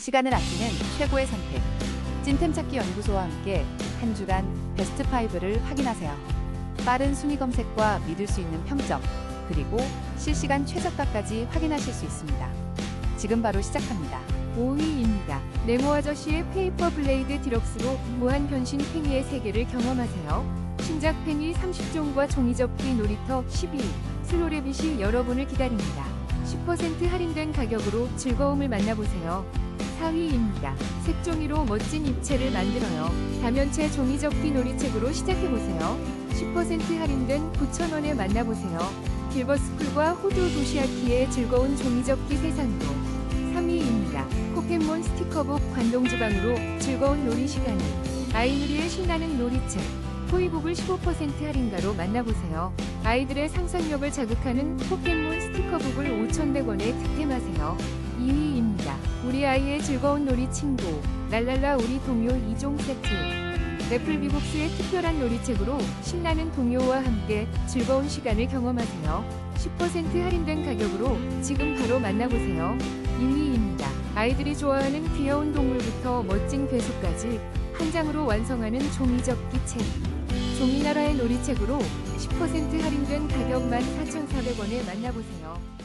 시간을 아끼는 최고의 선택. 찐템 찾기 연구소와 함께 한 주간 베스트 5를 확인하세요. 빠른 순위 검색과 믿을 수 있는 평점, 그리고 실시간 최저가까지 확인하실 수 있습니다. 지금 바로 시작합니다. 5위입니다. 네모 아저씨의 페이퍼 블레이드 디럭스로 무한 변신 팽이의 세계를 경험하세요. 신작 팽이 30종과 종이접기 놀이터 12. 슬로레빗이 여러분을 기다립니다. 10% 할인된 가격으로 즐거움을 만나보세요. 4위입니다. 색종이로 멋진 입체를 만들어요. 다면체 종이접기 놀이책으로 시작해보세요. 10% 할인된 9,000원에 만나보세요. 길버스쿨과 호두 도시아키의 즐거운 종이접기 세상도 3위입니다. 포켓몬 스티커북 관동주방으로 즐거운 놀이 시간을 아이누리의 신나는 놀이책 토이북을 15% 할인가로 만나보세요. 아이들의 상상력을 자극하는 포켓몬 스티커북을 5,100원에 득템하세요. 2위입니다. 우리 아이의 즐거운 놀이 친구 랄랄라 우리 동요 2종 세트 애플비북스의 특별한 놀이책으로 신나는 동요와 함께 즐거운 시간을 경험하세요. 10% 할인된 가격으로 지금 바로 만나보세요. 1위입니다. 아이들이 좋아하는 귀여운 동물부터 멋진 괴수까지 한 장으로 완성하는 종이접기 책. 종이나라의 놀이책으로 10% 할인된 가격 14,400원에 만나보세요.